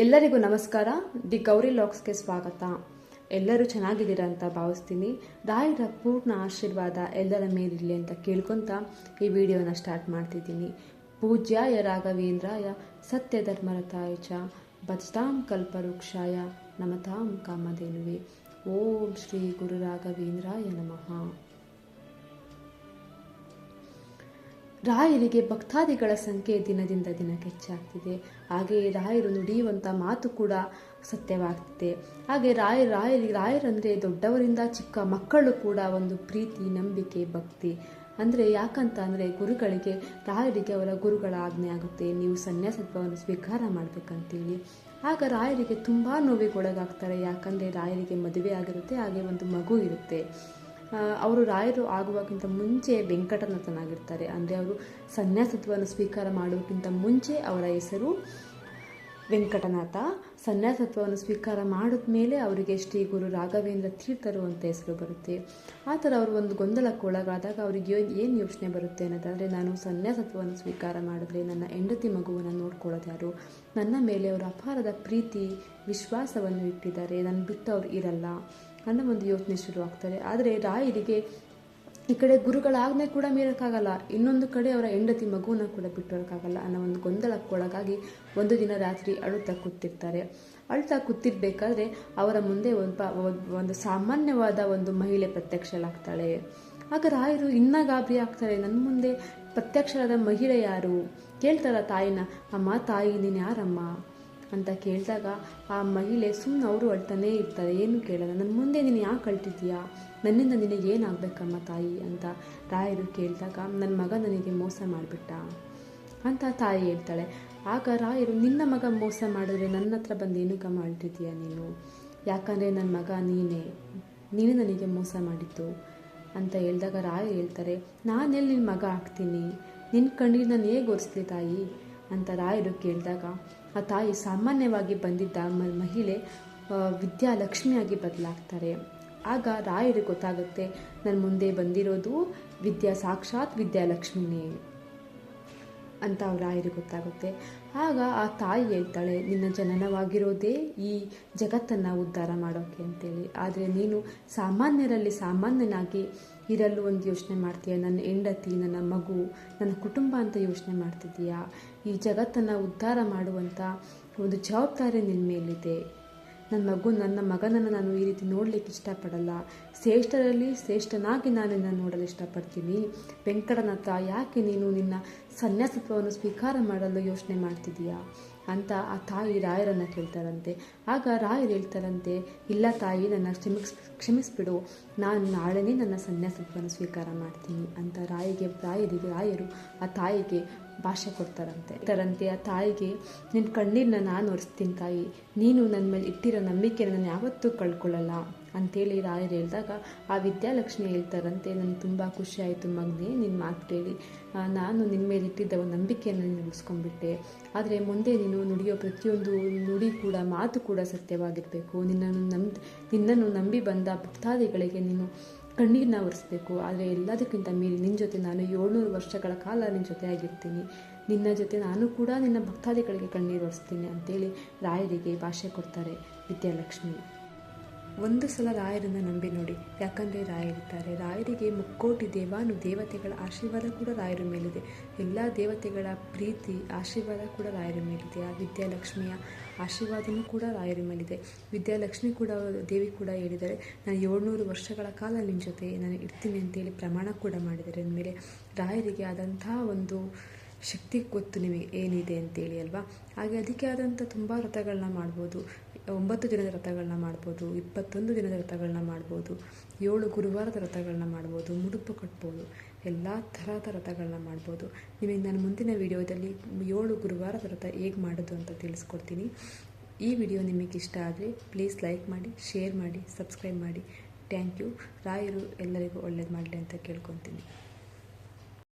ಎಲ್ಲರಿಗೂ ನಮಸ್ಕಾರ. ದಿ ಗೌರಿ ಲಾಕ್ಸ್ಗೆ ಸ್ವಾಗತ. ಎಲ್ಲರೂ ಚೆನ್ನಾಗಿದ್ದೀರಾ ಅಂತ ಭಾವಿಸ್ತೀನಿ. ದಾಯಿರ ಪೂರ್ಣ ಆಶೀರ್ವಾದ ಎಲ್ಲರ ಮೇಲಿರಲಿ ಅಂತ ಕೇಳ್ಕೊತ ಈ ವಿಡಿಯೋನ ಸ್ಟಾರ್ಟ್ ಮಾಡ್ತಿದ್ದೀನಿ. ಪೂಜ್ಯಾಯ ರಾಘವೇಂದ್ರಾಯ ಸತ್ಯ ಧರ್ಮರತಾಯ ಚ ಭಜತಾಂ ಕಲ್ಪವೃಕ್ಷಾಯ ನಮತಾಂ ಕಾಮಧೇನುವೆ. ಓಂ ಶ್ರೀ ಗುರು ರಾಘವೇಂದ್ರಾಯ ನಮಃ. ರಾಯರಿಗೆ ಭಕ್ತಾದಿಗಳ ಸಂಖ್ಯೆ ದಿನದಿಂದ ದಿನಕ್ಕೆ ಹೆಚ್ಚಾಗ್ತಿದೆ. ಹಾಗೆಯೇ ರಾಯರು ನುಡಿಯುವಂಥ ಮಾತು ಕೂಡ ಸತ್ಯವಾಗ್ತಿದೆ. ಹಾಗೆ ರಾಯ, ರಾಯರಿ, ರಾಯರಂದರೆ ದೊಡ್ಡವರಿಂದ ಚಿಕ್ಕ ಮಕ್ಕಳು ಕೂಡ ಒಂದು ಪ್ರೀತಿ, ನಂಬಿಕೆ, ಭಕ್ತಿ. ಅಂದರೆ ಯಾಕಂತ ಅಂದರೆ ಗುರುಗಳಿಗೆ, ರಾಯರಿಗೆ ಅವರ ಗುರುಗಳ ಆಜ್ಞೆ ಆಗುತ್ತೆ. ನೀವು ಸನ್ಯಾಸತ್ವವನ್ನು ಸ್ವೀಕಾರ ಮಾಡಬೇಕಂತೇಳಿ. ಆಗ ರಾಯರಿಗೆ ತುಂಬ ನೋವಿಗೊಳಗಾಗ್ತಾರೆ. ಯಾಕಂದರೆ ರಾಯರಿಗೆ ಮದುವೆ ಆಗಿರುತ್ತೆ, ಹಾಗೆ ಒಂದು ಮಗು ಇರುತ್ತೆ. ಅವರು ರಾಯರು ಆಗುವಕ್ಕಿಂತ ಮುಂಚೆ ವೆಂಕಟನಾಥನಾಗಿರ್ತಾರೆ ಅಂದರೆ ಅವರು ಸನ್ಯಾಸತ್ವವನ್ನು ಸ್ವೀಕಾರ ಮಾಡೋಕ್ಕಿಂತ ಮುಂಚೆ ಅವರ ಹೆಸರು ವೆಂಕಟನಾಥ ಸನ್ಯಾಸತ್ವವನ್ನು ಸ್ವೀಕಾರ ಮಾಡಿದ ಮೇಲೆ ಅವರಿಗೆ ಶ್ರೀ ಗುರು ರಾಘವೇಂದ್ರ ತೀರ್ಥರು ಅಂತ ಹೆಸರು ಬರುತ್ತೆ. ಆ ಥರ ಅವರು ಒಂದು ಗೊಂದಲಕ್ಕೆ ಒಳಗಾದಾಗ ಅವರಿಗೆ ಏನು ಯೋಚನೆ ಬರುತ್ತೆ ಅನ್ನೋದಾದರೆ, ನಾನು ಸನ್ಯಾಸತ್ವವನ್ನು ಸ್ವೀಕಾರ ಮಾಡಿದ್ರೆ ನನ್ನ ಹೆಂಡತಿ ಮಗುವನ್ನು ನೋಡ್ಕೊಳ್ಳೋದು ಯಾರು? ನನ್ನ ಮೇಲೆ ಅವರು ಅಪಾರದ ಪ್ರೀತಿ, ವಿಶ್ವಾಸವನ್ನು ಇಟ್ಟಿದ್ದಾರೆ. ನಾನು ಬಿಟ್ಟು ಅವ್ರು ಇರಲ್ಲ ಅನ್ನೋ ಒಂದು ಯೋಚನೆ ಶುರು ಆಗ್ತಾರೆ ಆದರೆ ರಾಯರಿಗೆ ಈ ಕಡೆ ಗುರುಗಳ ಆಜ್ಞೆ ಕೂಡ ಮೀರೋಕ್ಕಾಗಲ್ಲ. ಇನ್ನೊಂದು ಕಡೆ ಅವರ ಹೆಂಡತಿ ಮಗುವನ್ನ ಕೂಡ ಬಿಟ್ಟಿರೋಕ್ಕಾಗಲ್ಲ ಅನ್ನೋ ಒಂದು ಗೊಂದಲಕ್ಕೊಳಗಾಗಿ ಒಂದು ದಿನ ರಾತ್ರಿ ಅಳುತ್ತಾ ಕೂತಿರ್ತಾರೆ. ಅಳ್ತಾ ಕೂತಿರ್ಬೇಕಾದ್ರೆ ಅವರ ಮುಂದೆ ಒಬ್ಬ ಒಂದು ಸಾಮಾನ್ಯವಾದ ಒಂದು ಮಹಿಳೆ ಪ್ರತ್ಯಕ್ಷಳಾಗ್ತಾಳೆ. ಆಗ ರಾಯರು, ಇನ್ನ ಗಾಬರಿ ಆಗ್ತಾರೆ. ನನ್ನ ಮುಂದೆ ಪ್ರತ್ಯಕ್ಷರಾದ ಮಹಿಳೆ ಯಾರು? ಕೇಳ್ತಾರ ತಾಯಿನ? ಅಮ್ಮ, ತಾಯಿ, ನೀನು ಯಾರಮ್ಮ? ಅಂತ ಕೇಳಿದಾಗ ಆ ಮಹಿಳೆ ಸುಮ್ಮನೆ ಅವರು ಅಳ್ತಾನೇ ಇರ್ತಾರೆ, ಏನು ಕೇಳಲ್ಲ ನನ್ನ ಮುಂದೆ ನೀನು ಯಾಕೆ ಅಳ್ತಿದ್ದೀಯಾ? ನನ್ನಿಂದ ನಿನಗೆ ಏನಾಗಬೇಕಮ್ಮ ತಾಯಿ? ಅಂತ ರಾಯರು ಕೇಳಿದಾಗ, ನನ್ನ ಮಗ ನನಗೆ ಮೋಸ ಮಾಡಿಬಿಟ್ಟ ಅಂತ ತಾಯಿ ಹೇಳ್ತಾಳೆ. ಆಗ ರಾಯರು, ನಿನ್ನ ಮಗ ಮೋಸ ಮಾಡಿದ್ರೆ ನನ್ನ ಹತ್ರ ಬಂದು ಏನಕ್ಕಮ್ಮ ಅಳ್ತಿದ್ದೀಯ ನೀನು? ಯಾಕಂದರೆ ನನ್ನ ಮಗ ನೀನೇ ನೀನೇ ನನಗೆ ಮೋಸ ಮಾಡಿದ್ದು ಅಂತ ಹೇಳಿದಾಗ ರಾಯರು ಹೇಳ್ತಾರೆ, ನಾನೆಲ್ಲಿ ನಿನ್ನ ಮಗ ಆಗ್ತೀನಿ? ನಿನ್ನ ಕಣ್ಣೀರು ನಾನು ಹೇಗೆ ಒರೆಸ್ಲಿ ತಾಯಿ? ಅಂತ ರಾಯರು ಕೇಳಿದಾಗ ಆ ತಾಯಿ ಸಾಮಾನ್ಯವಾಗಿ ಬಂದಿದ್ದ ಮಹಿಳೆ ವಿದ್ಯಾಲಕ್ಷ್ಮಿಯಾಗಿ ಬದಲಾಗ್ತಾರೆ. ಆಗ ರಾಯರಿಗೆ ಗೊತ್ತಾಗುತ್ತೆ ನನ್ನ ಮುಂದೆ ಬಂದಿರೋದು ವಿದ್ಯಾ ಸಾಕ್ಷಾತ್ ವಿದ್ಯಾಲಕ್ಷ್ಮಿನೇ. ಅಂತ ಅವ್ರ ಆಯರಿಗೆ ಗೊತ್ತಾಗುತ್ತೆ. ಆಗ ಆ ತಾಯಿ ಹೇಳ್ತಾಳೆ, ನಿನ್ನ ಜನನವಾಗಿರೋದೇ ಈ ಜಗತ್ತನ್ನು ಉದ್ಧಾರ ಮಾಡೋಕ್ಕೆ ಅಂತೇಳಿ. ಆದರೆ ನೀನು ಸಾಮಾನ್ಯರಲ್ಲಿ ಸಾಮಾನ್ಯನಾಗಿ ಇರಲು ಒಂದು ಯೋಚನೆ ಮಾಡ್ತೀಯ? ನನ್ನ ಹೆಂಡತಿ, ನನ್ನ ಮಗು, ನನ್ನ ಕುಟುಂಬ ಅಂತ ಯೋಚನೆ ಮಾಡ್ತಿದ್ದೀಯಾ? ಈ ಜಗತ್ತನ್ನು ಉದ್ಧಾರ ಮಾಡುವಂಥ ಒಂದು ಜವಾಬ್ದಾರಿ ನಿನ್ನ ಮೇಲಿದೆ. ನನ್ನ ಮಗು, ನನ್ನ ಮಗನನ್ನು ನಾನು ಈ ರೀತಿ ನೋಡಲಿಕ್ಕೆ ಇಷ್ಟಪಡಲ್ಲ. ಶ್ರೇಷ್ಠರಲ್ಲಿ ಶ್ರೇಷ್ಠನಾಗಿ ನಾನು ನಿನ್ನ ನೋಡಲು ಇಷ್ಟಪಡ್ತೀನಿ. ವೆಂಕಟನಾಥ ಯಾಕೆ ನೀನು ನಿನ್ನ ಸನ್ಯಾಸತ್ವವನ್ನು ಸ್ವೀಕಾರ ಮಾಡಲು ಯೋಚನೆ ಮಾಡ್ತಿದ್ದೀಯಾ? ಅಂತ ಆ ತಾಯಿ ರಾಯರನ್ನು ಕೇಳ್ತಾರಂತೆ ಆಗ ರಾಯರು ಹೇಳ್ತಾರಂತೆ ಇಲ್ಲ ತಾಯಿ, ನನ್ನ ಕ್ಷಮಿಸ್ ಕ್ಷಮಿಸ್ಬಿಡು. ನಾನು ನಾಳೆನೇ ನನ್ನ ಸನ್ಯಾಸತ್ವವನ್ನು ಸ್ವೀಕಾರ ಮಾಡ್ತೀನಿ ಅಂತ ರಾಯಿಗೆ, ರಾಯರಿಗೆ, ರಾಯರು ಆ ತಾಯಿಗೆ ಭಾಷೆ ಕೊಡ್ತಾರಂತೆ. ತರಂತೆ ಆ ತಾಯಿಗೆ ನಿನ್ನ ಕಣ್ಣೀರನ್ನ ನಾನು ಒರೆಸ್ತೀನಿ ತಾಯಿ. ನೀನು ನನ್ನ ಮೇಲೆ ಇಟ್ಟಿರೋ ನಂಬಿಕೆನ ನಾನು ಯಾವತ್ತೂ ಕಳ್ಕೊಳ್ಳಲ್ಲ. ಅಂತೇಳಿ ರಾಯರು ಹೇಳಿದಾಗ, ಆ ವಿದ್ಯಾಲಕ್ಷ್ಮಿ ಹೇಳ್ತಾರಂತೆ ನನಗೆ ತುಂಬ ಖುಷಿ ಆಯಿತು ಮಗನೇ ನಿನ್ನ ಮಾತು ಕೇಳಿ. ನಾನು ನಿನ್ನ ಮೇಲೆ ಇಟ್ಟಿದ್ದ ಒಂದು ನಂಬಿಕೆಯನ್ನು ನೀನು ಉಳಿಸ್ಕೊಂಡ್ಬಿಟ್ಟೆ. ಆದರೆ ಮುಂದೆ ನೀನು ನುಡಿಯೋ ಪ್ರತಿಯೊಂದು ನುಡಿ ಕೂಡ, ಮಾತು ಕೂಡ ಸತ್ಯವಾಗಿರಬೇಕು. ನಿನ್ನನ್ನು ನಂಬಿ ನಿನ್ನನ್ನು ನಂಬಿ ಬಂದ ಭಕ್ತಾದಿಗಳಿಗೆ ನೀನು ಕಣ್ಣೀರನ್ನ ಒರೆಸ್ಬೇಕು ಆದರೆ ಎಲ್ಲದಕ್ಕಿಂತ ಮೀರಿ ನಿನ್ನ ಜೊತೆ ನಾನು ಏಳ್ನೂರು ವರ್ಷಗಳ ಕಾಲ ನಿನ್ನ ಜೊತೆ ಆಗಿರ್ತೀನಿ. ನಿನ್ನ ಜೊತೆ ನಾನು ಕೂಡ ನಿನ್ನ ಭಕ್ತಾದಿಗಳಿಗೆ ಕಣ್ಣೀರು ಒರೆಸ್ತೀನಿ ಅಂತೇಳಿ ರಾಯರಿಗೆ ಭಾಷೆ ಕೊಡ್ತಾರೆ ವಿದ್ಯಾಲಕ್ಷ್ಮಿ. ಒಂದು ಸಲ ರಾಯರನ್ನು ನಂಬಿ ನೋಡಿ. ಯಾಕಂದರೆ ರಾಯರಿದ್ದಾರೆ ರಾಯರಿಗೆ ಮುಕ್ಕೋಟಿ ದೇವಾನು ದೇವತೆಗಳ ಆಶೀರ್ವಾದ ಕೂಡ ರಾಯರ ಮೇಲಿದೆ. ಎಲ್ಲ ದೇವತೆಗಳ ಪ್ರೀತಿ, ಆಶೀರ್ವಾದ ಕೂಡ ರಾಯರ ಮೇಲಿದೆ. ಆ ವಿದ್ಯಾಲಕ್ಷ್ಮಿಯ ಆಶೀರ್ವಾದನೂ ಕೂಡ ರಾಯರ ಮೇಲಿದೆ. ವಿದ್ಯಾಲಕ್ಷ್ಮಿ ಕೂಡ, ದೇವಿ ಕೂಡ ಹೇಳಿದರೆ ನಾನು ಏಳ್ನೂರು ವರ್ಷಗಳ ಕಾಲ ನಿಮ್ಮ ಜೊತೆ, ನಾನು ಇರ್ತೀನಿ ಅಂತೇಳಿ ಪ್ರಮಾಣ ಕೂಡ ಮಾಡಿದ್ದಾರೆ. ಅಂದಮೇಲೆ ರಾಯರಿಗೆ ಆದಂತಹ ಒಂದು ಶಕ್ತಿ ಗೊತ್ತು ನಿಮಗೆ ಏನಿದೆ ಅಂತೇಳಿ ಅಲ್ವಾ? ಹಾಗೆ ಅದಕ್ಕೆ ಆದಂಥ ತುಂಬ ವ್ರತಗಳನ್ನ ಮಾಡ್ಬೋದು. ಒಂಬತ್ತು ದಿನದ ವ್ರತಗಳನ್ನ ಮಾಡ್ಬೋದು, ಇಪ್ಪತ್ತೊಂದು ದಿನದ ವ್ರತಗಳನ್ನ ಮಾಡ್ಬೋದು, ಏಳು ಗುರುವಾರದ ವ್ರತಗಳನ್ನ ಮಾಡ್ಬೋದು, ಮುಡುಪು ಕಟ್ಬೋದು, ಎಲ್ಲ ಥರದ ವ್ರತಗಳನ್ನ ಮಾಡ್ಬೋದು. ನಿಮಗೆ ನಾನು ಮುಂದಿನ ವಿಡಿಯೋದಲ್ಲಿ ಏಳು ಗುರುವಾರದ ವ್ರತ ಹೇಗೆ ಮಾಡೋದು ಅಂತ ತಿಳಿಸ್ಕೊಡ್ತೀನಿ. ಈ ವಿಡಿಯೋ ನಿಮಗೆ ಇಷ್ಟ ಆದರೆ ಪ್ಲೀಸ್ ಲೈಕ್ ಮಾಡಿ ಶೇರ್ ಮಾಡಿ ಸಬ್ಸ್ಕ್ರೈಬ್ ಮಾಡಿ. ಥ್ಯಾಂಕ್ ಯು ರಾಯರು ಎಲ್ಲರಿಗೂ ಒಳ್ಳೇದು ಮಾಡಲಿ ಅಂತ ಕೇಳ್ಕೊತೀನಿ.